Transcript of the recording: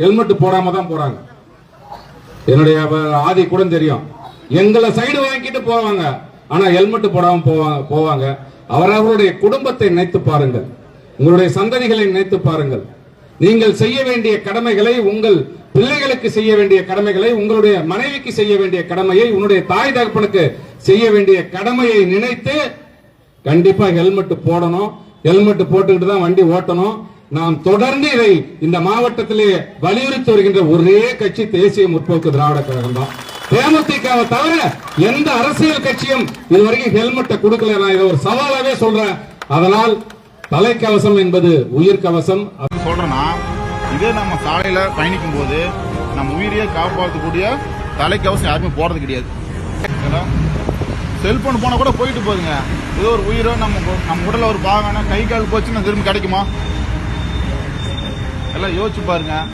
Helmet போடாம தான் போறாங்க. என்னுடைய ஆதி கூட தெரியும். எங்களை சைடு வாங்கிட்டு போவாங்க. ஆனா ஹெல்மெட் போடாம போவாங்க போவாங்க. அவரவருடைய குடும்பத்தை நினைத்து பாருங்கள். உங்களுடைய சந்ததிகளை நினைத்து பாருங்கள். நீங்கள் செய்ய வேண்டிய கடமைகளை உங்கள் பிள்ளைகளுக்கு செய்ய வேண்டிய கடமைகளை உங்களுடைய மனைவிக்கு செய்ய வேண்டிய கடமையை உன்னுடைய தாய் தகப்பனுக்கு செய்ய வேண்டிய கடமையை நினைத்து கண்டிப்பா ஹெல்மெட் போடணும். ஹெல்மெட் போட்டுக்கிட்டு தான் வண்டி ஓட்டணும். நாம் தொடர்ந்து இதை இந்த மாவட்டத்திலே வலியுறுத்தி வருகின்ற ஒரே கட்சி தேசிய முற்போக்கு திராவிட கழகம் தான். தேமுதிகவை தவிர எந்த அரசியல் கட்சியும் இதுவரைக்கும் ஹெல்மெட்டை கொடுக்கல நான் இதை ஒரு சவாலாவே சொல்றேன். அதனால் தலைக்கவசம் என்பது உயிர் கவசம் சொல்றேன்னா இதே நம்ம சாலையில பயணிக்கும் போது நம்ம உயிரையே காப்பாற்றக்கூடிய தலைக்கவசம் யாருமே போறது கிடையாது. செல்போன் போனா கூட போயிட்டு போகுதுங்க. ஏதோ ஒரு உயிரோ நம்ம நம்ம உடல்ல ஒரு பாகம் கை கால் போச்சுன்னா திரும்பி கிடைக்குமா? எல்லாம் யோசிச்சு பாருங்க.